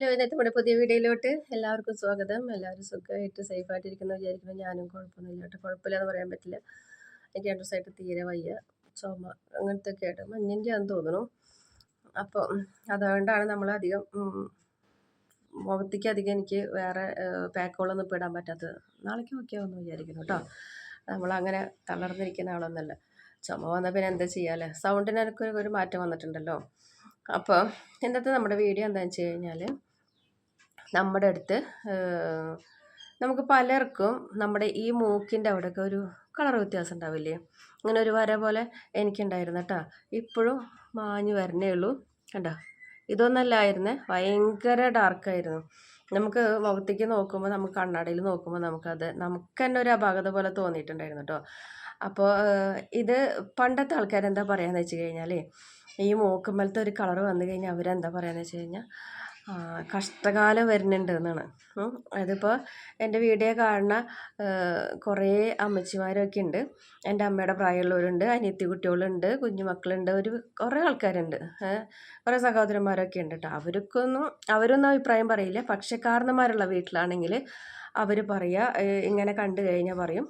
Hello ഇന്നത്തെ നമ്മുടെ പുതിയ വീഡിയോയിലോട്ട് എല്ലാവർക്കും സ്വാഗതം. എല്ലാവരും സുഖമായിട്ട് സേഫായിട്ടിരിക്കുന്നു വിചാരിക്കുന്നു. ഞാനും കുഴപ്പമൊന്നുമില്ല കേട്ടോ. കുഴപ്പമില്ലെന്ന് പറയാൻ പറ്റില്ല. എനിക്ക് രണ്ട് ദിവസമായിട്ട് തീരെ വയ്യ. ചുമ അങ്ങനത്തെ ഒക്കെ ആയിട്ട് മഞ്ഞിന്റെ ആണെന്ന് തോന്നുന്നു. അപ്പോൾ അതുകൊണ്ടാണ് നമ്മൾ അധികം മുഖത്തേക്ക് അധികം എനിക്ക് വേറെ പാക്കുകളൊന്നും ഇപ്പോൾ ഇടാൻ പറ്റാത്തത്. നാളേക്ക് നോക്കിയാവുമെന്ന് വിചാരിക്കുന്നു കേട്ടോ. നമ്മളങ്ങനെ തളർന്നിരിക്കുന്ന ആളൊന്നുമല്ല. ചുമ വന്നാൽ പിന്നെ എന്താ ചെയ്യാല്ലേ സൗണ്ടിനൊക്കെ ഒരു മാറ്റം വന്നിട്ടുണ്ടല്ലോ. അപ്പോൾ ഇന്നത്തെ നമ്മുടെ വീഡിയോ എന്താണെന്ന് വെച്ച് കഴിഞ്ഞാൽ നമ്മുടെ അടുത്ത് നമുക്ക് പലർക്കും നമ്മുടെ ഈ മൂക്കിന്റെ അവിടെയൊക്കെ ഒരു കളർ വ്യത്യാസം ഉണ്ടാവില്ലേ? അങ്ങനെ ഒരു വര പോലെ എനിക്കുണ്ടായിരുന്നു കേട്ടോ. ഇപ്പോഴും മാഞ്ഞു വരണേ ഉള്ളൂ. കണ്ടോ? ഇതൊന്നല്ലായിരുന്നേ ഭയങ്കര ഡാർക്കായിരുന്നു നമുക്ക് മുഖത്തേക്ക് നോക്കുമ്പോൾ നമുക്ക് കണ്ണാടിയിൽ നോക്കുമ്പോൾ നമുക്കത് നമുക്ക് തന്നെ ഒരു അപാകത പോലെ തോന്നിയിട്ടുണ്ടായിരുന്നു കേട്ടോ. അപ്പോൾ ഇത് പണ്ടത്തെ ആൾക്കാരെന്താ പറയുക എന്ന് വെച്ച് കഴിഞ്ഞാൽ ഈ മൂക്കുമ്പലത്തെ ഒരു കളർ വന്നു കഴിഞ്ഞാൽ അവരെന്താ പറയുക എന്ന് വെച്ച് കഴിഞ്ഞാൽ കഷ്ടകാലം വരുന്നുണ്ട് എന്നാണ് അതിപ്പോൾ എന്റെ വീഡിയോ കാണുന്ന കുറേ അമ്മച്ചിമാരൊക്കെ ഉണ്ട്. എന്റെ അമ്മയുടെ പ്രായമുള്ളവരുണ്ട് അനിയത്തി കുട്ടികളുണ്ട് കുഞ്ഞു മക്കളുണ്ട് ഒരു കുറേ ആൾക്കാരുണ്ട്. കുറേ സഹോദരന്മാരൊക്കെ ഉണ്ട് കേട്ടോ അവർക്കൊന്നും അവരൊന്നും അഭിപ്രായം പറയില്ല. പക്ഷേ കാരണന്മാരുള്ള വീട്ടിലാണെങ്കിൽ അവർ പറയുക ഇങ്ങനെ കണ്ടു കഴിഞ്ഞാൽ പറയും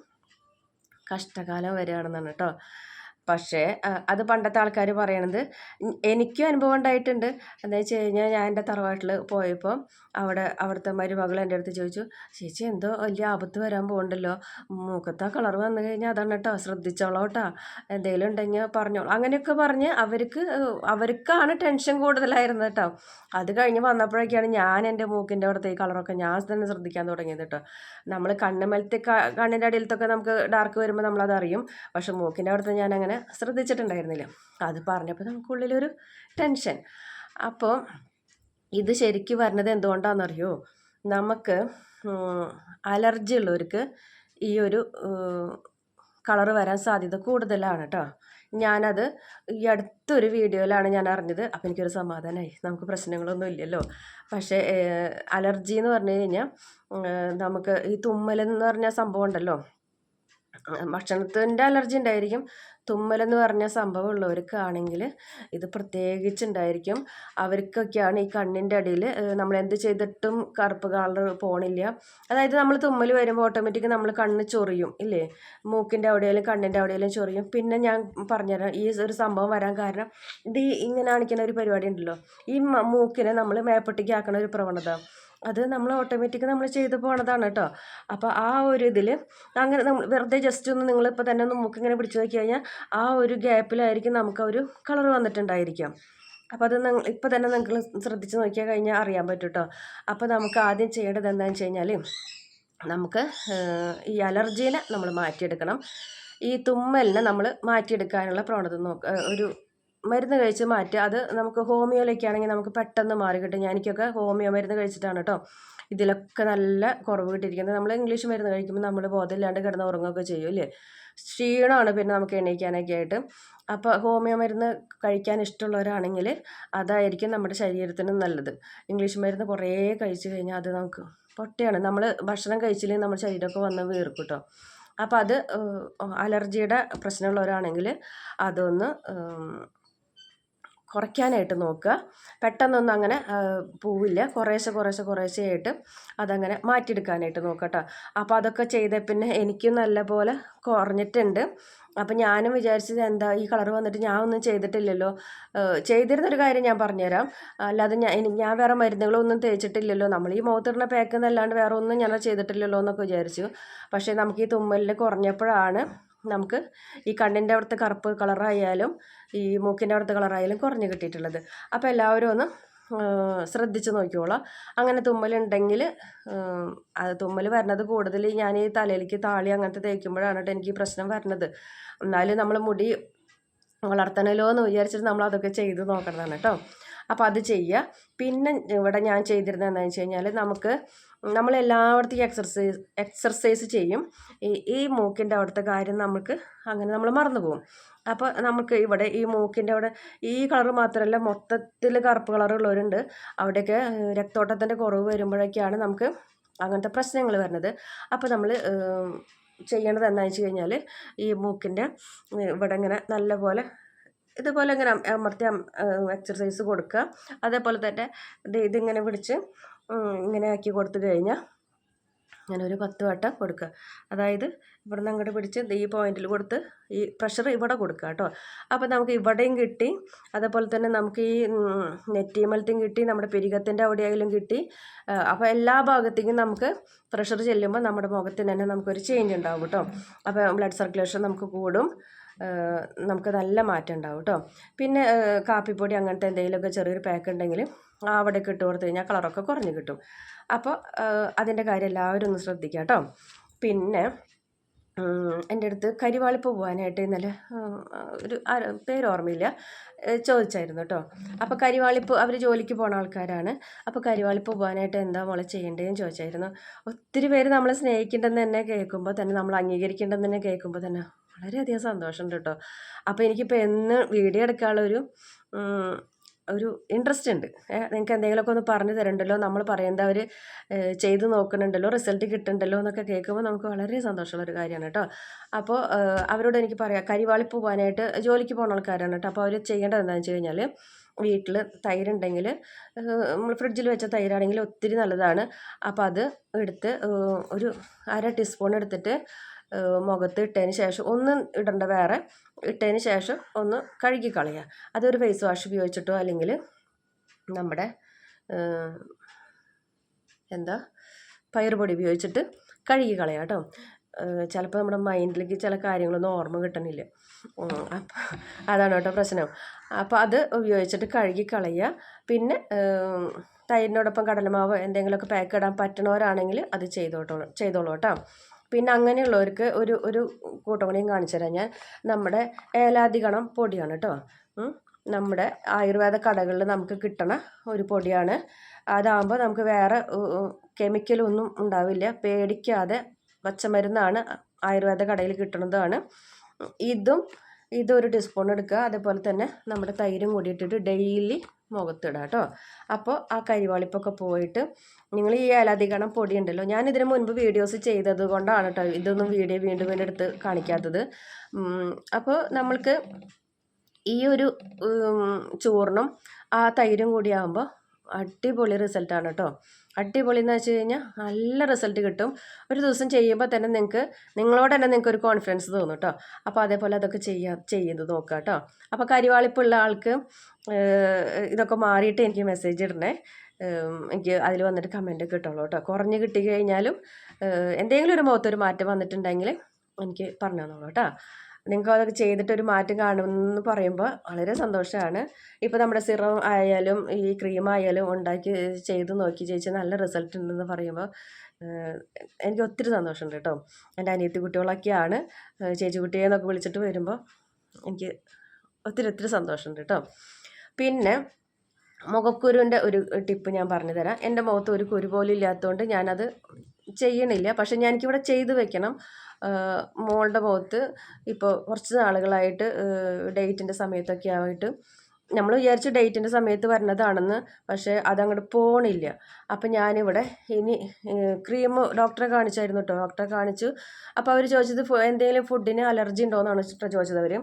കഷ്ടകാലം വരികയാണെന്നാണ് കേട്ടോ പക്ഷേ അത് പണ്ടത്തെ ആൾക്കാർ പറയണത് എനിക്കും അനുഭവം ഉണ്ടായിട്ടുണ്ട്. എന്താ വെച്ച് കഴിഞ്ഞാൽ ഞാൻ എന്റെ തറവാട്ടിൽ പോയപ്പോൾ അവിടെ അവിടുത്തെ മരുമകൾ എന്റെ അടുത്ത് ചോദിച്ചു ചേച്ചി എന്തോ വലിയ ആപത്ത് വരാൻ പോകുന്നുണ്ടല്ലോ ആ കളർ വന്നു കഴിഞ്ഞാൽ അതാണ് കേട്ടോ ശ്രദ്ധിച്ചോളോ കേട്ടോ എന്തെങ്കിലും ഉണ്ടെങ്കിൽ പറഞ്ഞോളൂ അങ്ങനെയൊക്കെ പറഞ്ഞ് അവർക്ക് അവർക്കാണ് ടെൻഷൻ കൂടുതലായിരുന്നത് കേട്ടോ അത് കഴിഞ്ഞ് വന്നപ്പോഴൊക്കെയാണ് ഞാൻ എന്റെ മൂക്കിന്റെ അവിടുത്തെ ഈ കളറൊക്കെ ഞാൻ തന്നെ ശ്രദ്ധിക്കാൻ തുടങ്ങിയത് കേട്ടോ നമ്മൾ കണ്ണുമലത്തെ കണ്ണിന്റെ അടിയിലത്തൊക്കെ നമുക്ക് ഡാർക്ക് വരുമ്പോൾ നമ്മളതറിയും പക്ഷെ മൂക്കിന്റെ അവിടുത്തെ ഞാൻ അങ്ങനെ ശ്രദ്ധിച്ചിട്ടുണ്ടായിരുന്നില്ല. അത് പറഞ്ഞപ്പോൾ നമുക്കുള്ളിലൊരു ടെൻഷൻ. അപ്പോൾ ഇത് ശരിക്കും വരുന്നത് എന്തുകൊണ്ടാണെന്നറിയോ നമുക്ക് അലർജി ഉള്ളവർക്ക് ഈ ഒരു കളർ വരാൻ സാധ്യത കൂടുതലാണ് കേട്ടോ ഞാനത് ഈ അടുത്തൊരു വീഡിയോയിലാണ് ഞാൻ അറിഞ്ഞത്. അപ്പോൾ എനിക്കൊരു സമാധാനമായി നമുക്ക് പ്രശ്നങ്ങളൊന്നും ഇല്ലല്ലോ. പക്ഷേ അലർജി എന്ന് പറഞ്ഞു കഴിഞ്ഞാൽ നമുക്ക് ഈ തുമ്മലെന്ന് പറഞ്ഞ സംഭവം ഉണ്ടല്ലോ. ഭക്ഷണത്തിന്റെ അലർജി ഉണ്ടായിരിക്കും. തുമ്മലെന്ന് പറഞ്ഞ സംഭവം ഉള്ളവർക്കാണെങ്കിൽ ഇത് പ്രത്യേകിച്ചുണ്ടായിരിക്കും. അവർക്കൊക്കെയാണ് ഈ കണ്ണിന്റെ അടിയിൽ നമ്മൾ എന്ത് ചെയ്തിട്ടും കറുപ്പ് കളർ പോണില്ല. അതായത് നമ്മൾ തുമ്മൽ വരുമ്പോൾ ഓട്ടോമാറ്റിക് നമ്മൾ കണ്ണ് ചൊറിയും ഇല്ലേ? മൂക്കിന്റെ അവിടെയാലും കണ്ണിന്റെ അവിടെയാലും ചൊറിയും. പിന്നെ ഞാൻ പറഞ്ഞുതരാം ഈ ഒരു സംഭവം വരാൻ കാരണം ഇത് ഇങ്ങനെ കാണിക്കുന്ന ഒരു പരിപാടി ഉണ്ടല്ലോ. ഈ മൂക്കിനെ നമ്മൾ മേപ്പെട്ടിക്കാക്കണ ഒരു പ്രവണത. അത് നമ്മൾ ഓട്ടോമാറ്റിക് നമ്മൾ ചെയ്തു പോണതാണ് കേട്ടോ അപ്പോൾ ആ ഒരു ഇതിൽ അങ്ങനെ നമ്മൾ വെറുതെ ജസ്റ്റ് ഒന്ന് നിങ്ങളിപ്പോൾ തന്നെ ഒന്ന് മൂക്കിങ്ങനെ പിടിച്ച് നോക്കി കഴിഞ്ഞാൽ ആ ഒരു ഗ്യാപ്പിലായിരിക്കും നമുക്ക് ഒരു കളർ വന്നിട്ടുണ്ടായിരിക്കാം. അപ്പോൾ അത് നിങ്ങൾ ഇപ്പോൾ തന്നെ നിങ്ങൾ ശ്രദ്ധിച്ച് നോക്കിയാൽ കഴിഞ്ഞാൽ അറിയാൻ പറ്റും കേട്ടോ അപ്പോൾ നമുക്ക് ആദ്യം ചെയ്യേണ്ടത് എന്താണെന്ന് വെച്ച് കഴിഞ്ഞാൽ നമുക്ക് ഈ അലർജീനെ നമ്മൾ മാറ്റിയെടുക്കണം. ഈ തുമ്മലിനെ നമ്മൾ മാറ്റിയെടുക്കാനുള്ള പ്രവണത നോക്ക ഒരു മരുന്ന് കഴിച്ച് മാറ്റുക അത് നമുക്ക് ഹോമിയോയിലേക്ക് ആണെങ്കിൽ നമുക്ക് പെട്ടെന്ന് മാറി കിട്ടും. ഞാനിക്കൊക്കെ ഹോമിയോ മരുന്ന് കഴിച്ചിട്ടാണ് കേട്ടോ ഇതിലൊക്കെ നല്ല കുറവ് കിട്ടിയിരിക്കുന്നത്. നമ്മൾ ഇംഗ്ലീഷ് മരുന്ന് കഴിക്കുമ്പോൾ നമ്മൾ ബോധമില്ലാണ്ട് കിടന്ന് ഉറങ്ങുകയൊക്കെ ചെയ്യും അല്ലേ? ക്ഷീണമാണ് പിന്നെ നമുക്ക് എണീക്കാനൊക്കെ ആയിട്ട്. അപ്പോൾ ഹോമിയോ മരുന്ന് കഴിക്കാൻ ഇഷ്ടമുള്ളവരാണെങ്കിൽ അതായിരിക്കും നമ്മുടെ ശരീരത്തിന് നല്ലത്. ഇംഗ്ലീഷ് മരുന്ന് കുറേ കഴിച്ചു കഴിഞ്ഞാൽ അത് നമുക്ക് പൊട്ടയാണ്. നമ്മൾ ഭക്ഷണം കഴിച്ചില്ലെങ്കിൽ നമ്മുടെ ശരീരമൊക്കെ വന്ന് വീർക്കും കേട്ടോ അപ്പോൾ അത് അലർജിയുടെ പ്രശ്നമുള്ളവരാണെങ്കിൽ അതൊന്ന് കുറയ്ക്കാനായിട്ട് നോക്കുക. പെട്ടെന്നൊന്നും അങ്ങനെ പോവില്ല. കുറേശ്ശെ കുറേശ്ശെ കുറേശ്ശെ ആയിട്ട് അതങ്ങനെ മാറ്റിയെടുക്കാനായിട്ട് നോക്കുക കേട്ടോ. അപ്പോൾ അതൊക്കെ ചെയ്ത പിന്നെ എനിക്കും നല്ലപോലെ കുറഞ്ഞിട്ടുണ്ട്. അപ്പം ഞാനും വിചാരിച്ചത് എന്താ ഈ കളർ വന്നിട്ട് ഞാൻ ഒന്നും ചെയ്തിട്ടില്ലല്ലോ. ചെയ്തിരുന്നൊരു കാര്യം ഞാൻ പറഞ്ഞുതരാം. അല്ലാതെ ഞാൻ ഞാൻ വേറെ മരുന്നുകളൊന്നും തേച്ചിട്ടില്ലല്ലോ. നമ്മൾ ഈ മുഖത്തിടുന്ന പാക്ക് എന്നല്ലാണ്ട് വേറെ ഒന്നും ഞാൻ ചെയ്തിട്ടില്ലല്ലോ എന്നൊക്കെ വിചാരിച്ചു. പക്ഷേ നമുക്ക് ഈ തുമ്മലിൽ കുറഞ്ഞപ്പോഴാണ് നമുക്ക് ഈ കണ്ണിന്റെ അവിടുത്തെ കറുപ്പ് കളറായാലും ഈ മൂക്കിന്റെ അവിടുത്തെ കളറായാലും കുറഞ്ഞ് കിട്ടിയിട്ടുള്ളത്. അപ്പോൾ എല്ലാവരും ഒന്ന് ശ്രദ്ധിച്ച് നോക്കിക്കോളാം. അങ്ങനെ തുമ്മലുണ്ടെങ്കിൽ അത് തുമ്മൽ വരുന്നത് കൂടുതൽ ഞാൻ ഈ തലയിലേക്ക് താളി അങ്ങനത്തെ തേക്കുമ്പോഴാണ് കേട്ടോ എനിക്ക് പ്രശ്നം വരുന്നത് എന്നാലും നമ്മൾ മുടി വളർത്തണല്ലോ എന്ന് വിചാരിച്ചിട്ട് നമ്മൾ അതൊക്കെ ചെയ്ത് നോക്കണതാണ് കേട്ടോ. അപ്പോൾ അത് ചെയ്യുക പിന്നെ ഇവിടെ ഞാൻ ചെയ്തിരുന്നത് എന്താണെന്ന് വെച്ച് കഴിഞ്ഞാൽ നമുക്ക് നമ്മൾ എക്സർസൈസ് എക്സർസൈസ് ചെയ്യും. ഈ ഈ മൂക്കിന്റെ അവിടുത്തെ കാര്യം നമുക്ക് അങ്ങനെ നമ്മൾ മറന്നു പോകും. അപ്പോൾ നമുക്ക് ഇവിടെ ഈ മൂക്കിന്റെ അവിടെ ഈ കളർ മാത്രമല്ല മൊത്തത്തിൽ കറുപ്പ് കളറുള്ളവരുണ്ട് അവിടെയൊക്കെ രക്തോട്ടത്തിന്റെ കുറവ് വരുമ്പോഴൊക്കെയാണ് നമുക്ക് അങ്ങനത്തെ പ്രശ്നങ്ങൾ വരുന്നത്. അപ്പോൾ നമ്മൾ ചെയ്യേണ്ടത് എന്താണെന്ന് വെച്ച് കഴിഞ്ഞാൽ ഈ മൂക്കിന്റെ ഇവിടെ ഇങ്ങനെ നല്ലപോലെ ഇതുപോലെ ഇങ്ങനെ അമർത്തി എക്സർസൈസ് കൊടുക്കുക. അതേപോലെ തന്നെ ഇത് ഇതിങ്ങനെ പിടിച്ച് ഇങ്ങനെ ആക്കി കൊടുത്തു കഴിഞ്ഞാൽ അങ്ങനെ ഒരു പത്ത് വട്ടം കൊടുക്കുക. അതായത് ഇവിടെ നിന്ന് അങ്ങോട്ട് പിടിച്ച് ഈ പോയിന്റിൽ കൊടുത്ത് ഈ പ്രഷർ ഇവിടെ കൊടുക്കുക കേട്ടോ. അപ്പോൾ നമുക്ക് ഇവിടെയും കിട്ടി. അതേപോലെ തന്നെ നമുക്ക് ഈ നെറ്റിമലത്തും കിട്ടി നമ്മുടെ പെരികത്തിന്റെ അവിടെയായാലും കിട്ടി. അപ്പോൾ എല്ലാ ഭാഗത്തേക്കും നമുക്ക് പ്രഷർ ചെല്ലുമ്പോൾ നമ്മുടെ മുഖത്തിന് തന്നെ നമുക്കൊരു ചേഞ്ച് ഉണ്ടാവും കേട്ടോ. അപ്പോൾ ബ്ലഡ് സർക്കുലേഷൻ നമുക്ക് കൂടും. നമുക്ക് നല്ല മാറ്റം ഉണ്ടാവും കേട്ടോ പിന്നെ കാപ്പിപ്പൊടി അങ്ങനത്തെ എന്തെങ്കിലുമൊക്കെ ചെറിയൊരു പാക്ക് ഉണ്ടെങ്കിൽ അവിടെ ഇട്ട് കൊടുത്തു കഴിഞ്ഞാൽ കളറൊക്കെ കുറഞ്ഞ് കിട്ടും. അപ്പോൾ അതിന്റെ കാര്യം എല്ലാവരും ഒന്ന് ശ്രദ്ധിക്കുക കേട്ടോ പിന്നെ എന്റെ അടുത്ത് കരിവാളിപ്പ് പോകാനായിട്ട് ഇന്നലെ ഒരു പേര് ഓർമ്മയില്ല ചോദിച്ചായിരുന്നു കേട്ടോ അപ്പോൾ കരിവാളിപ്പ് അവർ ജോലിക്ക് പോണ ആൾക്കാരാണ്. അപ്പോൾ കരിവാളിപ്പ് പോകാനായിട്ട് എന്താ മോളെ ചെയ്യേണ്ടതെന്ന് ചോദിച്ചായിരുന്നു. ഒത്തിരി പേര് നമ്മളെ സ്നേഹിക്കേണ്ടെന്ന് തന്നെ കേൾക്കുമ്പോൾ തന്നെ നമ്മൾ അംഗീകരിക്കേണ്ടെന്ന് തന്നെ കേൾക്കുമ്പോൾ തന്നെ വളരെയധികം സന്തോഷമുണ്ട് കേട്ടോ അപ്പോൾ എനിക്കിപ്പോൾ എന്ന് വീഡിയോ എടുക്കാനുള്ള ഒരു ഒരു ഇൻട്രസ്റ്റ് ഉണ്ട്. നിങ്ങൾക്ക് എന്തെങ്കിലുമൊക്കെ ഒന്ന് പറഞ്ഞു തരണ്ടല്ലോ? നമ്മൾ പറയുന്നത് അവർ ചെയ്ത് നോക്കുന്നുണ്ടല്ലോ റിസൾട്ട് കിട്ടുന്നുണ്ടല്ലോ എന്നൊക്കെ കേൾക്കുമ്പോൾ നമുക്ക് വളരെ സന്തോഷമുള്ളൊരു കാര്യമാണ് കേട്ടോ അപ്പോൾ അവരോട് എനിക്ക് പറയാം. കരിവാളി പോകാനായിട്ട് ജോലിക്ക് പോകുന്ന ആൾക്കാരാണ് കേട്ടോ അപ്പോൾ അവർ ചെയ്യേണ്ടത് എന്താണെന്ന് വെച്ച് കഴിഞ്ഞാൽ വീട്ടിൽ തൈരുണ്ടെങ്കിൽ നമ്മൾ ഫ്രിഡ്ജിൽ വെച്ച തൈരാണെങ്കിൽ ഒത്തിരി നല്ലതാണ്. അപ്പോൾ അത് എടുത്ത് ഒരു അര ടീസ്പൂൺ എടുത്തിട്ട് മുഖത്ത് ഇട്ടതിന് ശേഷം ഒന്ന് ഇടേണ്ട വേറെ ഇട്ടതിന് ശേഷം ഒന്ന് കഴുകി കളയുക അതൊരു ഫേസ് വാഷ് ഉപയോഗിച്ചിട്ടോ അല്ലെങ്കിൽ നമ്മുടെ എന്താ പയറുപൊടി ഉപയോഗിച്ചിട്ട് കഴുകി കളയാം കേട്ടോ ചിലപ്പോൾ നമ്മുടെ മൈൻഡിലേക്ക് ചില കാര്യങ്ങളൊന്നും ഓർമ്മ കിട്ടണില്ല. അപ്പം അതാണ് കേട്ടോ പ്രശ്നം. അപ്പോൾ അത് ഉപയോഗിച്ചിട്ട് കഴുകി കളയുക പിന്നെ തൈരിനോടൊപ്പം കടലമാവ് എന്തെങ്കിലുമൊക്കെ പാക്ക് ഇടാൻ പറ്റണവരാണെങ്കിൽ അത് ചെയ്തോട്ടോ ചെയ്തോളൂ കേട്ടോ. പിന്നെ അങ്ങനെയുള്ളവർക്ക് ഒരു ഒരു കൂട്ടം കൂടിയും കാണിച്ചു തരാം ഞാൻ. നമ്മുടെ ഏലാതികണം പൊടിയാണ് കേട്ടോ. നമ്മുടെ ആയുർവേദ കടകളിൽ നമുക്ക് കിട്ടണ ഒരു പൊടിയാണ്. അതാകുമ്പോൾ നമുക്ക് വേറെ കെമിക്കലൊന്നും ഉണ്ടാവില്ല. പേടിക്കാതെ പച്ചമരുന്നാണ് ആയുർവേദ കടയിൽ കിട്ടുന്നതാണ് ഇതും ഇതൊരു ടീസ്പൂൺ എടുക്കുക. അതേപോലെ തന്നെ നമ്മുടെ തൈരും കൂടി ഇട്ടിട്ട് ഡെയിലി മുഖത്തിടുക കേട്ടോ. അപ്പോൾ ആ കരിവാളിപ്പൊക്കെ പോയിട്ട് നിങ്ങൾ ഈ ഏലാധികണം പൊടി ഉണ്ടല്ലോ ഞാൻ ഇതിന് മുൻപ് വീഡിയോസ് ചെയ്തത് കൊണ്ടാണ് കേട്ടോ ഇതൊന്നും വീഡിയോ വീണ്ടും വീണ്ടും എടുത്ത് കാണിക്കാത്തത്. അപ്പോൾ നമ്മൾക്ക് ഈ ഒരു ചോറിനും ആ തൈരും കൂടി ആകുമ്പോൾ അടിപൊളി റിസൾട്ടാണ് കേട്ടോ. അടിപൊളി എന്ന് വെച്ച് കഴിഞ്ഞാൽ നല്ല റിസൾട്ട് കിട്ടും. ഒരു ദിവസം ചെയ്യുമ്പോൾ തന്നെ നിങ്ങൾക്ക് നിങ്ങളോട് തന്നെ നിങ്ങൾക്ക് ഒരു കോൺഫിഡൻസ് തോന്നും കേട്ടോ അപ്പോൾ അതേപോലെ അതൊക്കെ ചെയ്യാ ചെയ്യുന്നത് നോക്കുക കേട്ടോ അപ്പോൾ കരിവാളിപ്പുള്ള ആൾക്ക് ഇതൊക്കെ മാറിയിട്ട് എനിക്ക് മെസ്സേജ് ഇടണേ. എനിക്ക് അതിൽ വന്നിട്ട് കമന്റ് കിട്ടുള്ളൂ കേട്ടോ കുറഞ്ഞ് കിട്ടി കഴിഞ്ഞാലും എന്തെങ്കിലും ഒരു മുഖത്തൊരു മാറ്റം വന്നിട്ടുണ്ടെങ്കിൽ എനിക്ക് പറഞ്ഞു തന്നോളൂ കേട്ടോ നിങ്ങൾക്ക് അതൊക്കെ ചെയ്തിട്ട് ഒരു മാറ്റം കാണുമെന്ന് പറയുമ്പോൾ വളരെ സന്തോഷമാണ് ഇപ്പോൾ നമ്മുടെ സിറം ആയാലും ഈ ക്രീം ആയാലും ഉണ്ടാക്കി ചെയ്ത് നോക്കി ചേച്ചി നല്ല റിസൾട്ട് ഉണ്ടെന്ന് പറയുമ്പോൾ എനിക്ക് ഒത്തിരി സന്തോഷമുണ്ട് കേട്ടോ. എന്റെ അനിയത്തി കുട്ടികളൊക്കെയാണ്. ചേച്ചി കുട്ടിയെ എന്നൊക്കെ വിളിച്ചിട്ട് വരുമ്പോൾ എനിക്ക് ഒത്തിരി ഒത്തിരി സന്തോഷമുണ്ട് കേട്ടോ. പിന്നെ മുഖക്കുരുവിന്റെ ഒരു ടിപ്പ് ഞാൻ പറഞ്ഞു തരാം എന്റെ മുഖത്ത് ഒരു കുരു പോലും ഇല്ലാത്തതുകൊണ്ട് ഞാനത് ചെയ്യണില്ല. പക്ഷെ ഞാൻ എനിക്കിവിടെ ചെയ്ത് വെക്കണം. മോളുടെ മുഖത്ത് ഇപ്പോൾ കുറച്ച് നാളുകളായിട്ട് ഡേറ്റിന്റെ സമയത്തൊക്കെ ആയിട്ട്. നമ്മൾ വിചാരിച്ചു ഡേറ്റിന്റെ സമയത്ത് വരുന്നതാണെന്ന് പക്ഷേ അതങ്ങോട്ട് പോണില്ല. അപ്പം ഞാനിവിടെ ഇനി ക്രീം ഡോക്ടറെ കാണിച്ചായിരുന്നു കേട്ടോ. ഡോക്ടറെ കാണിച്ചു. അപ്പോൾ അവർ ചോദിച്ചത് എന്തെങ്കിലും ഫുഡിന് അലർജി ഉണ്ടോയെന്നാണ് എന്നാണ് ചോദിച്ചത് അവർ.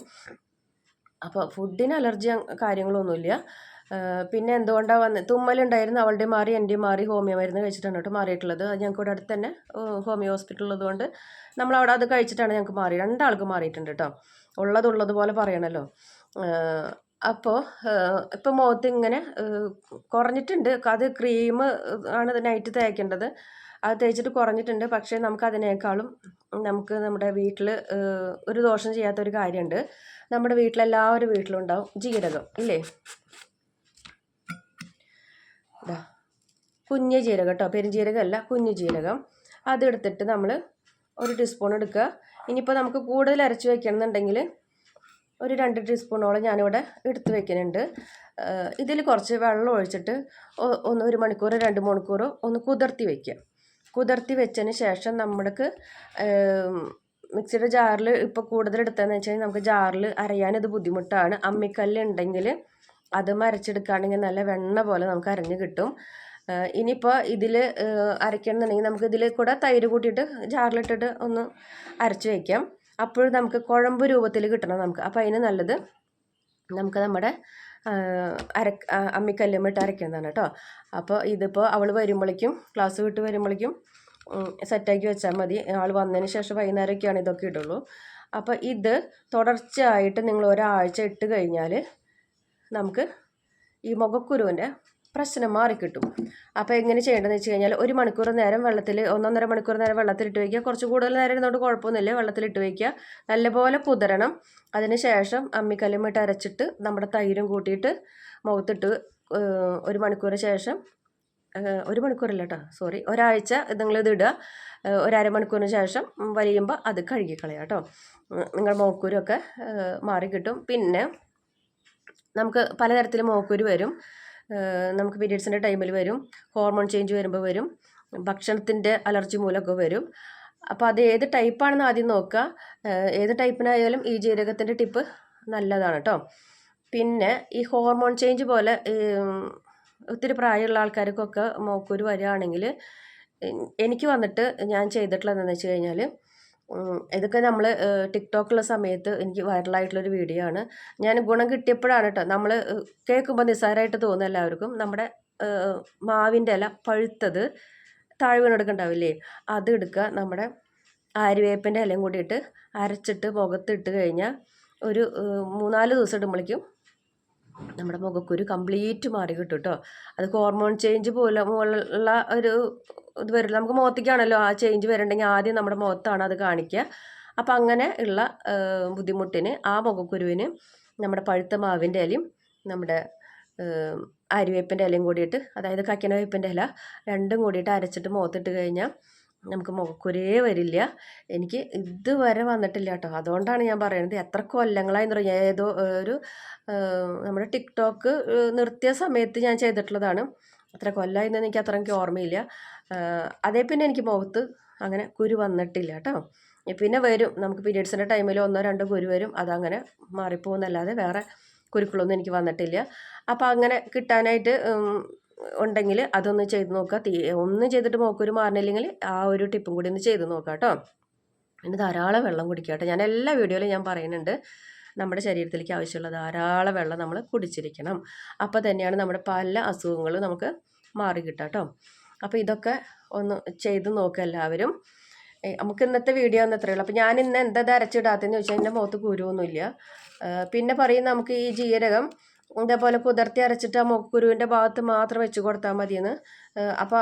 അപ്പോൾ ഫുഡിന് അലർജി കാര്യങ്ങളൊന്നുമില്ല. പിന്നെ എന്തുകൊണ്ടാണ് വന്ന് തുമ്മലുണ്ടായിരുന്നു. അവളുടെ മാറി എന്റെ മാറി ഹോമിയോ മരുന്ന് കഴിച്ചിട്ടാണ് കേട്ടോ മാറിയിട്ടുള്ളത്. അത് ഞങ്ങൾക്ക് ഇവിടെ അടുത്ത് തന്നെ ഹോമിയോ ഹോസ്പിറ്റൽ ഉള്ളതുകൊണ്ട് നമ്മൾ അവിടെ അത് കഴിച്ചിട്ടാണ് ഞങ്ങൾക്ക് മാറി. രണ്ടാൾക്ക് മാറിയിട്ടുണ്ട് കേട്ടോ. ഉള്ളതുള്ളത് ഉള്ളതുപോലെ പറയണല്ലോ. അപ്പോൾ ഇപ്പോൾ മുഖത്ത് ഇങ്ങനെ കുറഞ്ഞിട്ടുണ്ട്. അത് ക്രീം ആണ് നൈറ്റ് തേക്കേണ്ടത്. അത് തേച്ചിട്ട് കുറഞ്ഞിട്ടുണ്ട്. പക്ഷേ നമുക്ക് അതിനേക്കാളും നമുക്ക് നമ്മുടെ വീട്ടിൽ ഒരു ദോഷം ചെയ്യാത്ത ഒരു കാര്യമുണ്ട്. നമ്മുടെ വീട്ടിലെല്ലാവരും വീട്ടിലുണ്ടാവും ജീരകം ഇല്ലേ? ഇതാ കുഞ്ഞ് ജീരകം കേട്ടോ പെരുംജീരകമല്ല കുഞ്ഞു ജീരകം. അതെടുത്തിട്ട് നമ്മൾ ഒരു ടീസ്പൂൺ എടുക്കുക. ഇനിയിപ്പോൾ നമുക്ക് കൂടുതൽ അരച്ച് വയ്ക്കണമെന്നുണ്ടെങ്കിൽ ഒരു രണ്ട് ടീസ്പൂണോളം ഞാനിവിടെ എടുത്ത് വെക്കുന്നുണ്ട്. ഇതിൽ കുറച്ച് വെള്ളം ഒഴിച്ചിട്ട് ഒന്ന് ഒരു മണിക്കൂർ രണ്ട് മണിക്കൂർ ഒന്ന് കുതിർത്തി വയ്ക്കുക കുതിർത്തി വെച്ചതിന് ശേഷം നമ്മൾക്ക് മിക്സിയുടെ ജാറിൽ ഇപ്പോൾ കൂടുതൽ എടുത്തതെന്ന് വെച്ചാൽ നമുക്ക് ജാറിൽ അരയാനിത് ബുദ്ധിമുട്ടാണ്. അമ്മിക്കല്ല് ഉണ്ടെങ്കിൽ അത് അരച്ചെടുക്കുകയാണെങ്കിൽ നല്ല വെണ്ണ പോലെ നമുക്ക് അരഞ്ഞ് കിട്ടും. ഇനിയിപ്പോൾ ഇതിൽ അരയ്ക്കണമെന്നുണ്ടെങ്കിൽ നമുക്ക് ഇതിൽ കൂടെ തൈര് കൂട്ടിയിട്ട് ജാറിലിട്ടിട്ട് ഒന്ന് അരച്ച് വയ്ക്കാം അപ്പോഴും നമുക്ക് കുഴമ്പ് രൂപത്തിൽ കിട്ടണം നമുക്ക്. അപ്പോൾ അതിന് നല്ലത് നമുക്ക് നമ്മുടെ അര അമ്മിക്കല്ലുമിട്ട് അരയ്ക്കുന്നതാണ് കേട്ടോ. അപ്പോൾ ഇതിപ്പോൾ അവൾ വരുമ്പോഴേക്കും ക്ലാസ് വിട്ട് വരുമ്പോഴേക്കും സെറ്റാക്കി വെച്ചാൽ മതി. ആൾ വന്നതിന് ശേഷം വൈകുന്നേരമൊക്കെയാണ് ഇതൊക്കെ ഇടുള്ളൂ. അപ്പോൾ ഇത് തുടർച്ചയായിട്ട് നിങ്ങൾ ഒരാഴ്ച ഇട്ട് കഴിഞ്ഞാൽ നമുക്ക് ഈ മുഖക്കുരുവിന്റെ പ്രശ്നം മാറിക്കിട്ടും. അപ്പോൾ എങ്ങനെ ചെയ്യേണ്ടതെന്ന് വെച്ച് കഴിഞ്ഞാൽ ഒരു മണിക്കൂർ നേരം വെള്ളത്തിൽ ഒന്നൊന്നര മണിക്കൂർ നേരം വെള്ളത്തിലിട്ട് വയ്ക്കുക. കുറച്ച് കൂടുതൽ നേരം ഇരുന്നുകൊണ്ട് കുഴപ്പമൊന്നുമില്ല. വെള്ളത്തിലിട്ട് വയ്ക്കുക. നല്ലപോലെ പുതരണം അതിനുശേഷം അമ്മിക്കല്ലുമിട്ട് അരച്ചിട്ട് നമ്മുടെ തൈരും കൂട്ടിയിട്ട് മുഖത്തിട്ട് ഒരു മണിക്കൂറിന് ശേഷം ഒരു മണിക്കൂറല്ല കേട്ടോ സോറി ഒരാഴ്ച നിങ്ങളിത് ഇടുക. ഒരു അരമണിക്കൂറിന് ശേഷം വലിയുമ്പോൾ അത് കഴുകിക്കളയാം കേട്ടോ. നിങ്ങൾ മോക്കൂരൊക്കെ മാറി കിട്ടും പിന്നെ നമുക്ക് പലതരത്തിൽ മോക്കൂര് വരും. നമുക്ക് പീരീഡ്സിന്റെ ടൈമിൽ വരും. ഹോർമോൺ ചേഞ്ച് വരുമ്പോൾ വരും. ഭക്ഷണത്തിന്റെ അലർജി മൂലമൊക്കെ വരും. അപ്പോൾ അത് ഏത് ടൈപ്പാണെന്ന് ആദ്യം നോക്കുക ഏത് ടൈപ്പിനായാലും ഈ ജീരകത്തിന്റെ ടിപ്പ് നല്ലതാണ് കേട്ടോ പിന്നെ ഈ ഹോർമോൺ ചേഞ്ച് പോലെ ഒത്തിരി പ്രായമുള്ള ആൾക്കാർക്കൊക്കെ മോക്കൂര് വരികയാണെങ്കിൽ എനിക്ക് വന്നിട്ട് ഞാൻ ചെയ്തിട്ടുള്ളതെന്ന് വെച്ച് കഴിഞ്ഞാൽ ഇതൊക്കെ നമ്മൾ ടിക്ടോക്കുള്ള സമയത്ത് എനിക്ക് വൈറലായിട്ടുള്ളൊരു വീഡിയോ ആണ്. ഞാൻ ഗുണം കിട്ടിയപ്പോഴാണ് കേട്ടോ നമ്മൾ കേൾക്കുമ്പോൾ നിസ്സാരമായിട്ട് തോന്നുന്ന എല്ലാവർക്കും നമ്മുടെ മാവിന്റെ ഇല പഴുത്തത് താഴെ വീണെടുക്കണ്ടാവില്ലേ അത് എടുക്കുക. നമ്മുടെ ആര്യവേപ്പിന്റെ ഇലയും കൂടിയിട്ട് അരച്ചിട്ട് മുഖത്തിട്ട് കഴിഞ്ഞാൽ ഒരു മൂന്നാൽ ദിവസം ഇടുമ്പോഴേക്കും നമ്മുടെ മുഖക്കുരു കംപ്ലീറ്റ് മാറി കിട്ടും കേട്ടോ അത് ഹോർമോൺ ചേഞ്ച് പോലെ മുകളിലുള്ള ഒരു ഇത് വരില്ല നമുക്ക് മുഖത്തേക്കാണല്ലോ ആ ചേഞ്ച് വരണ്ടെങ്കിൽ ആദ്യം നമ്മുടെ മുഖത്താണ് അത് കാണിക്കുക. അപ്പം അങ്ങനെ ഉള്ള ബുദ്ധിമുട്ടിന് ആ മുഖക്കുരുവിന് നമ്മുടെ പഴുത്ത മാവിന്റെ ഇലയും നമ്മുടെ അരിവേപ്പിന്റെ ഇലയും കൂടിയിട്ട് അതായത് കക്കന വേപ്പിന്റെ ഇല രണ്ടും കൂടിയിട്ട് അരച്ചിട്ട് മുഖത്തിട്ട് കഴിഞ്ഞാൽ നമുക്ക് മുഖക്കുരേ വരില്ല. എനിക്ക് ഇതുവരെ വന്നിട്ടില്ല കേട്ടോ. അതുകൊണ്ടാണ് ഞാൻ പറയുന്നത് എത്ര കൊല്ലങ്ങളായി എന്ന് ഏതോ ഒരു നമ്മുടെ ടിക്ടോക്ക് നിർത്തിയ സമയത്ത് ഞാൻ ചെയ്തിട്ടുള്ളതാണ്. എത്ര കൊല്ലമായി എന്ന് എനിക്ക് അത്ര എനിക്ക് ഓർമ്മയില്ല അതേ പിന്നെ എനിക്ക് മുഖത്ത് അങ്ങനെ കുരു വന്നിട്ടില്ല കേട്ടോ. പിന്നെ വരും. നമുക്ക് പീരീഡ്സിന്റെ ടൈമിൽ ഒന്നോ രണ്ടോ കുരു വരും. അതങ്ങനെ മാറിപ്പോകുന്നല്ലാതെ വേറെ കുരുക്കളൊന്നും എനിക്ക് വന്നിട്ടില്ല. അപ്പോൾ അങ്ങനെ കിട്ടാനായിട്ട് ഉണ്ടെങ്കിൽ അതൊന്ന് ചെയ്ത് നോക്കുക തീ ഒന്നും ചെയ്തിട്ട് മോക്കൊരു മാറിനില്ലെങ്കിൽ ആ ഒരു ടിപ്പും കൂടി ഒന്ന് ചെയ്ത് നോക്കാം കേട്ടോ. പിന്നെ ധാരാളം വെള്ളം കുടിക്കുക കേട്ടോ. ഞാൻ എല്ലാ വീഡിയോയിലും ഞാൻ പറയുന്നുണ്ട്. നമ്മുടെ ശരീരത്തിലേക്ക് ആവശ്യമുള്ള ധാരാളം വെള്ളം നമ്മൾ കുടിച്ചിരിക്കണം. അപ്പോൾ തന്നെയാണ് നമ്മുടെ പല അസുഖങ്ങളും നമുക്ക് മാറി കിട്ടുക കേട്ടോ അപ്പോൾ ഇതൊക്കെ ഒന്ന് ചെയ്ത് നോക്കുക എല്ലാവരും. നമുക്ക് ഇന്നത്തെ വീഡിയോ ഒന്ന് എത്രയുള്ളൂ അപ്പോൾ ഞാൻ ഇന്ന് എന്താ അരച്ചിടാത്തതെന്ന് ചോദിച്ചാൽ എന്റെ മുഖത്ത് കുരുവൊന്നുമില്ല. പിന്നെ പറയും നമുക്ക് ഈ ജീരകം ഇതേപോലെ കുതിർത്തി അരച്ചിട്ട് ആ മുക്കുരുവിന്റെ ഭാഗത്ത് മാത്രം വെച്ച് കൊടുത്താൽ മതിയെന്ന്. അപ്പോൾ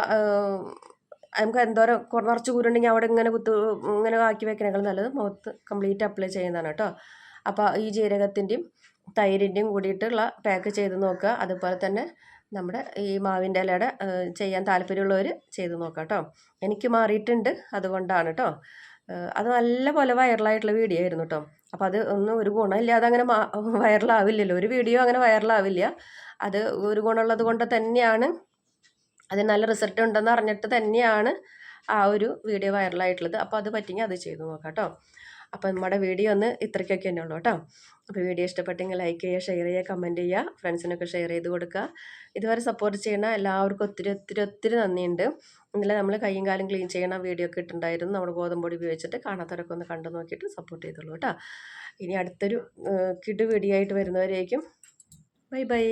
നമുക്ക് എന്തോരം കുറച്ച് കുരുണ്ടെങ്കിൽ അവിടെ ഇങ്ങനെ കുത്തു ഇങ്ങനെ ആക്കി വെക്കണേക്കാൾ നല്ലത് മുഖത്ത് കംപ്ലീറ്റ് അപ്ലൈ ചെയ്യുന്നതാണ് കേട്ടോ. അപ്പോൾ ഈ ജീരകത്തിന്റെയും തൈരിന്റെയും കൂടിയിട്ടുള്ള പാക്ക് ചെയ്ത് നോക്കുക അതുപോലെ തന്നെ നമ്മുടെ ഈ മാവിന്റെ ഇലയുടെ ചെയ്യാൻ താല്പര്യമുള്ളവർ ചെയ്ത് നോക്കാം കേട്ടോ എനിക്ക് മാറിയിട്ടുണ്ട് അതുകൊണ്ടാണ് കേട്ടോ അത് നല്ല പോലെ വൈറലായിട്ടുള്ള വീഡിയോ ആയിരുന്നു കേട്ടോ അപ്പോൾ അത് ഒന്നും ഒരു ഗുണമില്ലാതെ അങ്ങനെ വൈറലാവില്ലല്ലോ ഒരു വീഡിയോ അങ്ങനെ വൈറലാവില്ല അത് ഒരു ഗുണമുള്ളത് കൊണ്ട് തന്നെയാണ് അതിന് നല്ല റിസൾട്ട് ഉണ്ടെന്ന് അറിഞ്ഞിട്ട് തന്നെയാണ് ആ ഒരു വീഡിയോ വൈറലായിട്ടുള്ളത് അപ്പോൾ അത് പറ്റിയെങ്കിൽ അത് ചെയ്ത് നോക്കാം കേട്ടോ അപ്പോൾ നമ്മുടെ വീഡിയോ ഒന്ന് ഇത്രയ്ക്കൊക്കെ തന്നെ ഉള്ളൂ കേട്ടോ. അപ്പോൾ വീഡിയോ ഇഷ്ടപ്പെട്ടെങ്കിൽ ലൈക്ക് ചെയ്യുക ഷെയർ ചെയ്യുക കമന്റ് ചെയ്യുക ഫ്രണ്ട്സിനൊക്കെ ഷെയർ ചെയ്ത് കൊടുക്കുക. ഇതുവരെ സപ്പോർട്ട് ചെയ്യണ എല്ലാവർക്കും ഒത്തിരി ഒത്തിരി ഒത്തിരി നന്ദിയുണ്ട്. ഇന്നലെ നമ്മൾ കൈയും കാലും ക്ലീൻ ചെയ്യണ വീഡിയോ ഒക്കെ ഇട്ടുണ്ടായിരുന്നു നമ്മുടെ ഗോതമ്പൊടി ഉപയോഗിച്ചിട്ട് കാണാത്തവരൊക്കെ ഒന്ന് കണ്ടു നോക്കിയിട്ട് സപ്പോർട്ട് ചെയ്തോളൂ കേട്ടോ. ഇനി അടുത്തൊരു കിടു വീഡിയോ ആയിട്ട് വരുന്നവരേക്കും. Bye bye